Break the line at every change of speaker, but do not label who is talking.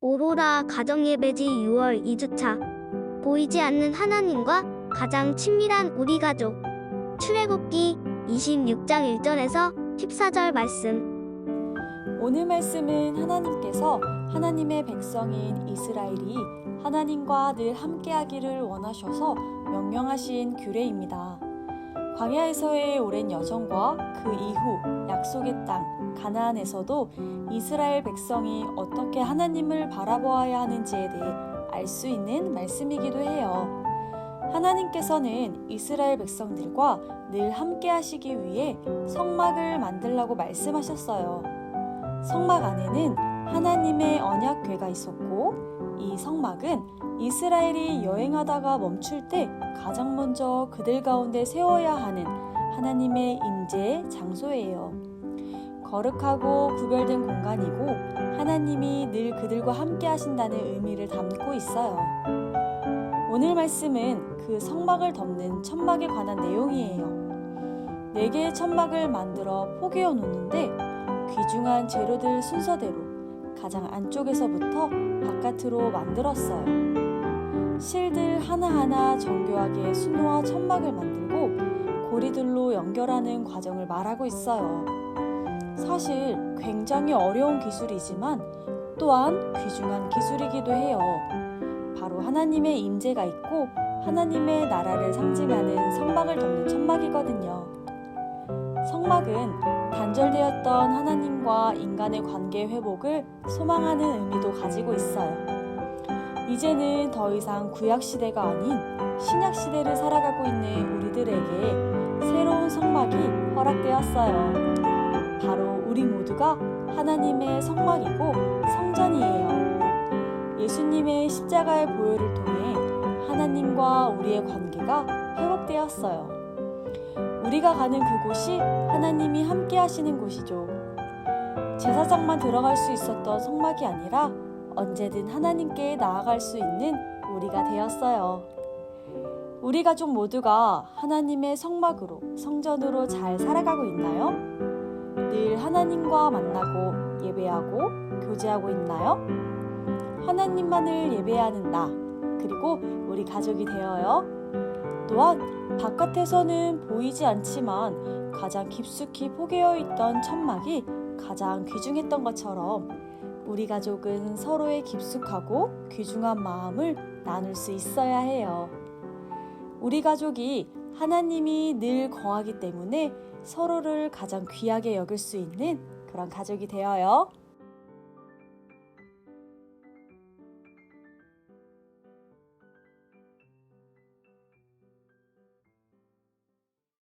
오로라 가정예배지 6월 2주차. 보이지 않는 하나님과 가장 친밀한 우리 가족. 출애굽기 26장 1절에서 14절 말씀.
오늘 말씀은 하나님께서 하나님의 백성인 이스라엘이 하나님과 늘 함께하기를 원하셔서 명령하신 규례입니다. 광야에서의 오랜 여정과 그 이후 약속의 땅 가나안에서도 이스라엘 백성이 어떻게 하나님을 바라보아야 하는지에 대해 알 수 있는 말씀이기도 해요. 하나님께서는 이스라엘 백성들과 늘 함께 하시기 위해 성막을 만들라고 말씀하셨어요. 성막 안에는 하나님의 언약궤가 있었고 이 성막은 이스라엘이 여행하다가 멈출 때 가장 먼저 그들 가운데 세워야 하는 하나님의 임재 장소예요. 거룩하고 구별된 공간이고 하나님이 늘 그들과 함께 하신다는 의미를 담고 있어요. 오늘 말씀은 그 성막을 덮는 천막에 관한 내용이에요. 네 개의 천막을 만들어 포개어 놓는데 귀중한 재료들 순서대로 가장 안쪽에서부터 바깥으로 만들었어요. 실들 하나하나 정교하게 수놓아 천막을 만들고 고리들로 연결하는 과정을 말하고 있어요. 사실 굉장히 어려운 기술이지만 또한 귀중한 기술이기도 해요. 바로 하나님의 임재가 있고 하나님의 나라를 상징하는 성막을 덮는 천막이거든요. 성막은 단절되었던 하나님과 인간의 관계 회복을 소망하는 의미도 가지고 있어요. 이제는 더 이상 구약 시대가 아닌 신약 시대를 살아가고 있는 우리들에게 새로운 성막이 허락되었어요. 바로 우리 모두가 하나님의 성막이고 성전이에요. 예수님의 십자가의 보혈을 통해 하나님과 우리의 관계가 회복되었어요. 우리가 가는 그곳이 하나님이 함께 하시는 곳이죠. 제사장만 들어갈 수 있었던 성막이 아니라 언제든 하나님께 나아갈 수 있는 우리가 되었어요. 우리 가족 모두가 하나님의 성막으로, 성전으로 잘 살아가고 있나요? 늘 하나님과 만나고 예배하고 교제하고 있나요? 하나님만을 예배하는 나, 그리고 우리 가족이 되어요. 또한 바깥에서는 보이지 않지만 가장 깊숙이 포개어 있던 천막이 가장 귀중했던 것처럼 우리 가족은 서로의 깊숙하고 귀중한 마음을 나눌 수 있어야 해요. 우리 가족이 하나님이 늘 거하기 때문에 서로를 가장 귀하게 여길 수 있는 그런 가족이 되어요.